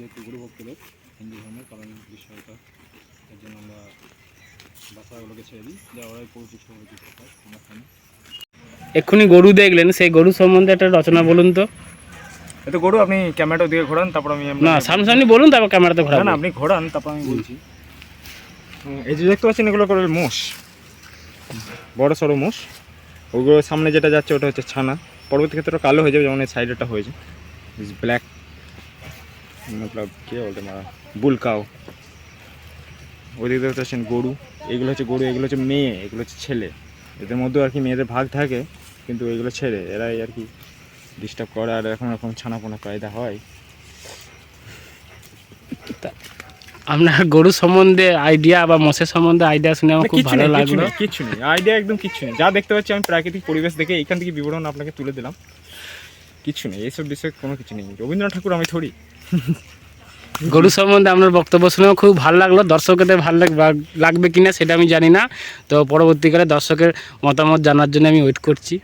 যেহেতু গুরু ভক্তদের হিন্দু ধর্মের কারণ বিষয়টা এর জন্য আমরা বাচ্চাগুলোকে ছেড়ে দিই। যা ওরাই পরিচিত পরিচিত হয় আমরা খাই এক্ষুনি গরু দেখলেন সেই গরু সম্বন্ধে একটা রচনা বলুন তো। এতো গরু আপনি ক্যামেরাটা দিয়ে ঘোরান তারপর আমি না সামনাসামনি বলুন তারপর ক্যামেরাতে ঘোরান না আপনি ঘোরান তারপর আমি বলছি। এই যে দেখতে পাচ্ছেন এগুলো করে মোষ। বড় সড়ো মোষ। ওগুলো সামনে যেটা যাচ্ছে ওটা হচ্ছে ছানা। পরবর্তী ক্ষেত্রে কালো হয়ে যাবে যেমন এই সাইডেটা হয়েছে। ব্ল্যাক মতলব কি বলতে মারা বুলকাও ওইদিকে দেখতে পাচ্ছেন গরু এগুলো হচ্ছে গরু এগুলো হচ্ছে মেয়ে এগুলো হচ্ছে ছেলে এদের মধ্যেও আর কি মেয়েদের ভাগ থাকে কিন্তু এগুলো ছেলে এরাই আর কি ডিস্টার্ব করে। আর এখন এরকম ছানাপোনা কায়দা হয়। আপনার গরু সম্বন্ধে আইডিয়া বা মোষের সম্বন্ধে আইডিয়া শুনে আমার খুব ভালো লাগল। কিচ্ছু নেই। আইডিয়া একদম কিছু নেই। যা দেখতে পাচ্ছি আমি প্রাকৃতিক পরিবেশ দেখে এখান থেকে বিবরণ আপনাকে তুলে দিলাম। কিচ্ছু নেই, এইসব বিষয়ে কোনো কিছু নেই। রবীন্দ্রনাথ ঠাকুর আমি থরি গরু সম্বন্ধে আপনার বক্তব্য শুনেও খুব ভালো লাগল। দর্শকদের ভালো লাগ- লাগবে কিনা সেটা আমি জানি না। তো পরবর্তীকালে দর্শকের মতামত জানার জন্য আমি ওয়েট করছি।